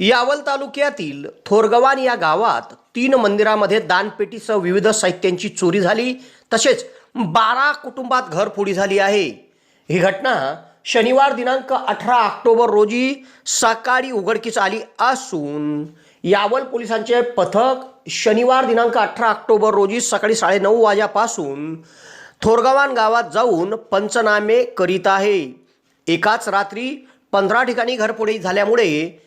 यावल तालुक्यातील थोरगवान या गावात तीन मंदिरामध्ये दानपेटीसह विविध साहित्यांची चोरी झाली. तसेच बारा कुटुंबात घरफोडी झाली आहे. ही घटना शनिवार दिनांक अठरा ऑक्टोबर रोजी सकाळी उघडकीस आली असून यावल पोलिसांचे पथक शनिवार दिनांक अठरा ऑक्टोबर रोजी सकाळी साडेनऊ वाजेपासून थोरगवान गावात जाऊन पंचनामे करीत आहे. एकाच रात्री पंधरा ठिकाणी घरफोडी झाल्यामुळे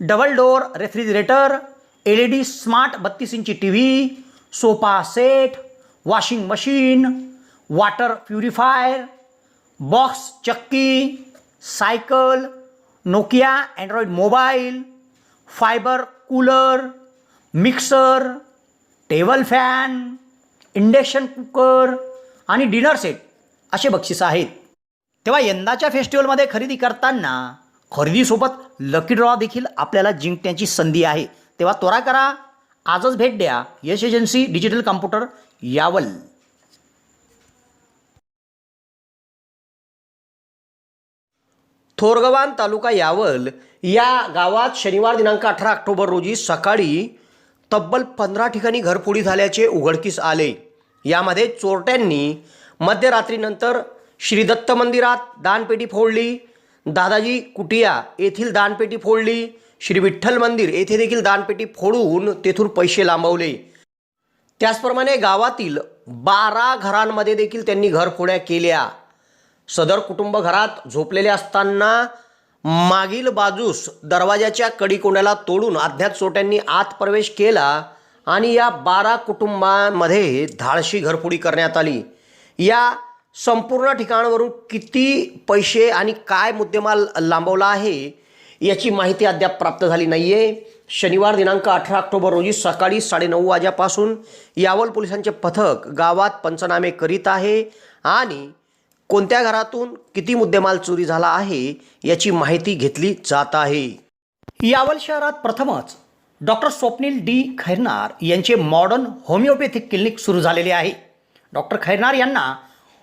double door refrigerator L E D smart बत्तीस इंची T V sofa set washing machine water purifier box चक्की cycle Nokia android mobile fiber cooler mixer table fan induction cooker आणि डिनर सेट असे बक्षिसं आहेत. तेव्हा यंदाच्या फेस्टिवलमध्ये खरेदी करताना खरेदीसोबत लकी ड्रॉ देखील आपल्याला जिंकण्याची संधी आहे. तेव्हा त्वरा करा. आजच भेट द्या. Yash agency digital computer Yawal. Thorgavan taluka Yawal या गावात शनिवार दिनांक अठरा ऑक्टोबर रोजी सकाळी तब्बल पंधरा ठिकाणी घरफोडी झाल्याचे उघडकीस आले. यामध्ये चोरट्यांनी मध्यरात्रीनंतर श्री दत्त मंदिरात दानपेटी फोडली. दादाजी कुटिया येथील दानपेटी फोडली. श्री विठ्ठल मंदिर येथे देखील दानपेटी फोडून तेथून पैसे लांबवले. त्याचप्रमाणे गावातील बारा घरांमध्ये देखील त्यांनी घरफोड्या केल्या. सदर कुटुंब घरात झोपलेले असताना मागील बाजूस दरवाजाच्या कडीकोंड्याला तोडून अज्ञात चोट्यांनी आत प्रवेश केला आणि या बारा कुटुंबांमध्ये धाडशी घरफोडी करण्यात आली. या संपूर्ण ठिकाणावरून किती पैसे आणि काय मुद्देमाल लांबवला आहे याची माहिती अद्याप प्राप्त झाली नाही आहे शनिवार दिनांक अठरा ऑक्टोबर रोजी सकाळी साडेनऊ वाजेपासून यावल पोलिसांचे पथक गावात पंचनामे करीत आहे आणि कोणत्या घरातून किती मुद्देमाल चोरी झाला आहे याची माहिती घेतली जात आहे. यावल शहरात प्रथमच डॉक्टर स्वप्नील डी. खैरनार यांचे मॉडर्न होमिओपॅथिक क्लिनिक सुरू झालेले आहे. डॉक्टर खैरनार यांना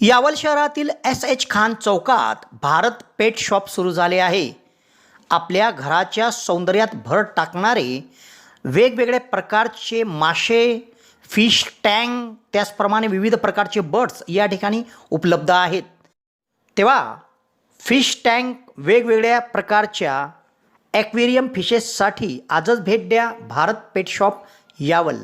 यावल शहरातील एस एच खान चौकात भारत पेट शॉप सुरू झाले आहे. आपल्या घराच्या सौंदर्यात भर टाकणारे वेगवेगळ्या प्रकारचे मासे फिश टँक त्याचप्रमाणे विविध प्रकारचे बर्ड्स या ठिकाणी उपलब्ध आहेत. तेव्हा फिश टँक वेगवेगळ्या प्रकारच्या ॲक्वेरियम फिशेससाठी आजच भेट द्या. Bharat pet shop Yawal.